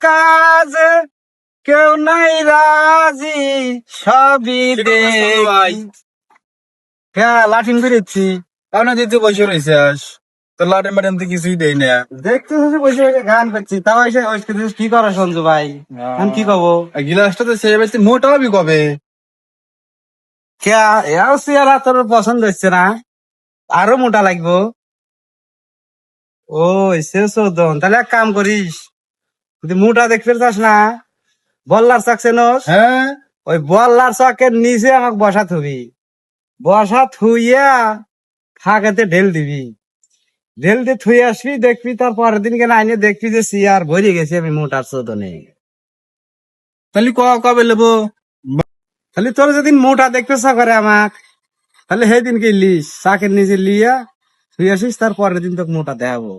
কাজ কেউ নাই রাজি সবই দেখি হ্যাঁ লাঠিন বেরেছি কারণ দিতে বসে রয়েছিস তো বাটেন তো কিছুই দেই না। দেখতে বসে বসে গান করছি। তাও এসে কি করো সঞ্জু ভাই? আমি কি কব গিলাসটা তো সে মোটা হবি কবে? খেয়া এও তোর পছন্দ হচ্ছে না? আরও মোটা লাগবো? ও সে চোদন তাহলে এক কাম করিস। যদি মোটা দেখতে চাস না বল্লার চাকছে নস হ্যাঁ। ওই বল্লার চাকের নিচে আমাকে বসা থবি। বসা থুইয়া ফাঁকেতে ঢেল দিবি। ঢেল দিয়ে থুই আসবি দেখবি তার পরের দিন কেন আইনে দেখবি যে চেয়ার ভরে গেছে আমি মোটার চোদনে। তাহলে ক কবে নেব তাহলে তোর যেদিন মোটা দেখতে চা করে আমাক তাহলে সেই দিন কি লিস চাকের নিচে লিয়া থুই আসিস তার পরের দিন তোকে মোটা দেখাবো।